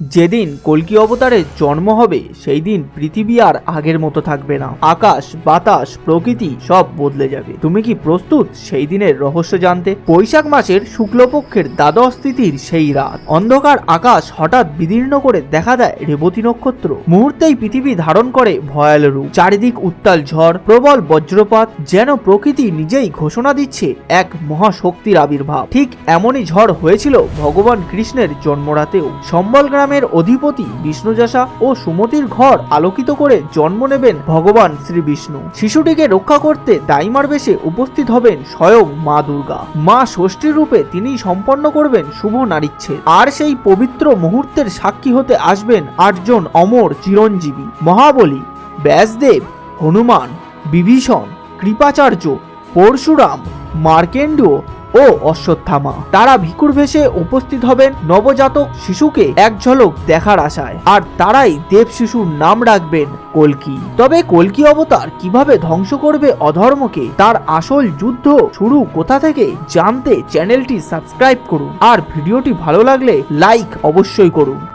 যেদিন কল্কি অবতারের জন্ম হবে সেই দিন পৃথিবী আর আগের মতো থাকবে না। আকাশ, বাতাস, প্রকৃতি সব বদলে যাবে। তুমি কি প্রস্তুত সেই দিনের রহস্য জানতে? বৈশাখ মাসের শুক্লপক্ষের দ্বাদশ তিথির সেই রাত। অন্ধকার আকাশ হঠাৎ বিদীর্ণ করে দেখা দেয় রেবতী নক্ষত্র। মুহূর্তেই পৃথিবী ধারণ করে ভয়াল রূপ। চারিদিক উত্তাল ঝড়, প্রবল বজ্রপাত, যেন প্রকৃতি নিজেই ঘোষণা দিচ্ছে এক মহাশক্তির আবির্ভাব। ঠিক এমনই ঝড় হয়েছিল ভগবান কৃষ্ণের জন্মরাতেও। সম্বল গ্রামের অধিপতি বিষ্ণুযাশা ও সুমতির ঘর আলোকিত করে জন্ম নেবেন ভগবান শ্রী বিষ্ণু। শিশুটিকে রক্ষা করতে দাইমার বেশে উপস্থিত হবেন স্বয়ং মা দুর্গা। মা ষষ্ঠীর রূপে তিনি সম্পন্ন করবেন শুভ নারীচ্ছেদ। আর সেই পবিত্র মুহূর্তের সাক্ষী হতে আসবেন আটজন অমর চিরঞ্জীবী। মহাবলী, ব্যাসদেব, হনুমান, বিভীষণ, কৃপাচার্য, পরশুরাম, মার্কেন্ডীয় ও অশ্বত্থামা। তারা ভিকুর ভেসে উপস্থিত হবেন নবজাতক শিশুকে এক ঝলক দেখার আশায়। আর তারাই দেব শিশুর নাম রাখবেন কলকি। তবে কলকি অবতার কীভাবে ধ্বংস করবে অধর্মকে? তার আসল যুদ্ধ শুরু কোথা থেকে? জানতে চ্যানেলটি সাবস্ক্রাইব করুন। আর ভিডিওটি ভালো লাগলে লাইক অবশ্যই করুন।